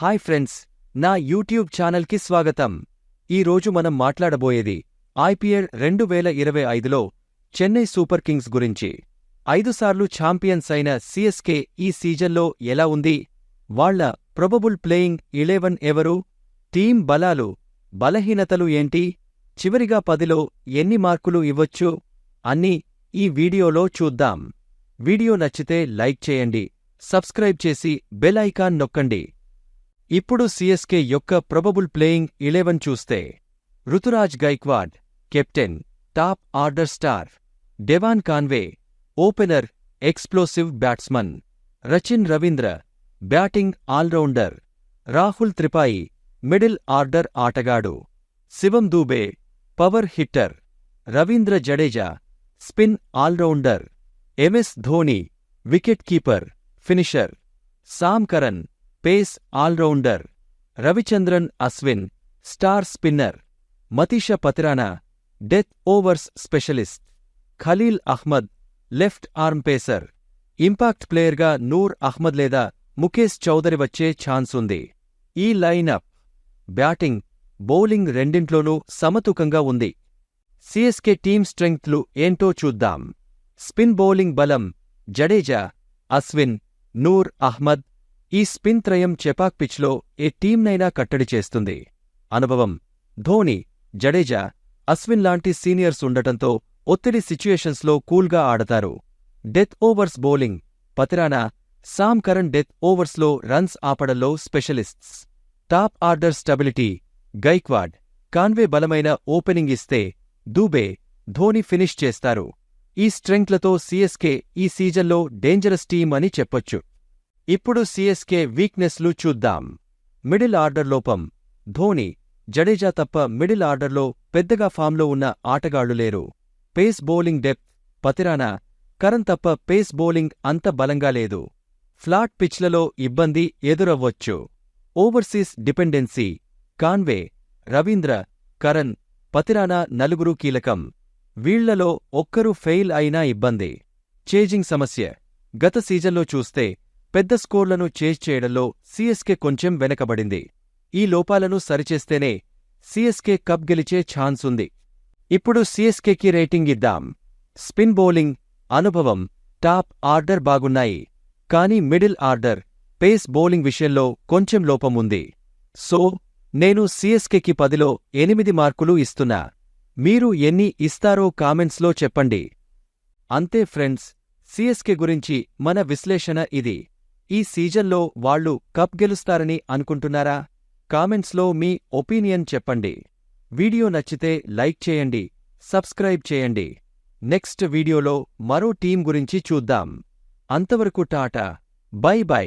Hi friends నా YouTube ఛానల్కి స్వాగతం. ఈరోజు మనం మాట్లాడబోయేది ఐపీఎల్ రెండు వేల ఇరవై ఐదులో చెన్నై సూపర్ కింగ్స్ గురించి. ఐదుసార్లు ఛాంపియన్స్ అయిన సిఎస్కే ఈ సీజన్లో ఎలా ఉంది? వాళ్ళ ప్రొబబుల్ ప్లేయింగ్ ఇలెవన్ ఎవరు? టీం బలాలు బలహీనతలు ఏంటి? చివరిగా పదిలో ఎన్ని మార్కులు ఇవ్వొచ్చు? అన్నీ ఈ వీడియోలో చూద్దాం. వీడియో నచ్చితే లైక్ చేయండి సబ్స్క్రైబ్ చేసి బెల్ ఐకాన్ నొక్కండి. ఇప్పుడు సిఎస్కే యొక్క ప్రొబబుల్ ప్లేయింగ్ ఇలెవన్ చూస్తే Ruturaj Gaikwad captain top order star Devon Conway opener explosive batsman Rachin Ravindra batting all rounder Rahul Tripathi middle order ఆటగాడు Shivam Dube power hitter Ravindra Jadeja spin all rounder MS Dhoni wicket keeper finisher Sam Curran pace all rounder Ravichandran Ashwin star spinner Matheesha Pathirana death overs specialist Khaleel Ahmed left arm pacer impact ప్లేయర్గా నూర్ అహ్మద్ లేదా ముఖేష్ చౌదరి వచ్చే chance ఉంది. ఈ lineup batting bowling రెండింట్లోనూ సమతుకంగా ఉంది. CSK team స్ట్రెంగ్త్లు ఏంటో చూద్దాం. స్పిన్ బౌలింగ్ బలం జడేజా అశ్విన్ నూర్ అహ్మద్ ఈ స్పిన్ త్రయం చెపాక్ పిచ్లో ఏ టీంనైనా కట్టడి చేస్తుంది. అనుభవం ధోని జడేజా అశ్విన్ లాంటి సీనియర్స్ ఉండటంతో ఒత్తిడి సిచ్యుయేషన్స్లో కూల్గా ఆడతారు. Death overs bowling Pathirana Sam Curran death ఓవర్స్లో runs ఆపడంలో specialists. Top order stability Gaikwad Conway బలమైన ఓపెనింగ్ ఇస్తే దూబే ధోని ఫినిష్ చేస్తారు. ఈ స్ట్రెంగ్త్లతో సిఎస్కే ఈ సీజన్లో డేంజరస్ టీం అని చెప్పొచ్చు. ఇప్పుడు సిఎస్కే వీక్నెస్లు చూద్దాం. మిడిల్ ఆర్డర్ లోపం. ధోని జడేజా తప్ప మిడిల్ ఆర్డర్లో పెద్దగా ఫామ్లో ఉన్న ఆటగాళ్ళు లేరు. Pace bowling depth. Pathirana? Curran తప్ప పేస్ బౌలింగ్ అంత బలంగా లేదు. ఫ్లాట్ పిచ్లలో ఇబ్బంది ఎదురవ్వచ్చు. Overseas dependency. Conway Ravindra Curran Pathirana నలుగురు కీలకం. వీళ్ళలో ఒక్కరు ఫెయిల్ అయినా ఇబ్బంది. చేజింగ్ సమస్య. గత సీజన్లో చూస్తే పెద్ద స్కోర్లను చేజ్ చేయడంలో సీఎస్కే కొంచెం వెనకబడింది. ఈ లోపాలను సరిచేస్తేనే సీఎస్కే కప్ గెలిచే ఛాన్స్ ఉంది. ఇప్పుడు సీఎస్కేకి రేటింగ్ ఇద్దాం. స్పిన్ బౌలింగ్ అనుభవం టాప్ ఆర్డర్ బాగున్నాయి. కానీ మిడిల్ ఆర్డర్ పేస్ బౌలింగ్ విషయంలో కొంచెం లోపం ఉంది. సో నేను సీఎస్కేకి పదిలో ఎనిమిది మార్కులు ఇస్తున్నా. మీరు ఎన్ని ఇస్తారో కామెంట్స్లో చెప్పండి. అంతే ఫ్రెండ్స్ సీఎస్కే గురించి మన విశ్లేషణ ఇది. ఈ సీజన్లో వాళ్ళు కప్ గెలుస్తారని అనుకుంటున్నారా? కామెంట్స్లో మీ ఒపీనియన్ చెప్పండి. వీడియో నచ్చితే లైక్ చేయండి సబ్స్క్రైబ్ చేయండి. నెక్స్ట్ వీడియోలో మరో టీం గురించి చూద్దాం. అంతవరకు టాటా. By by.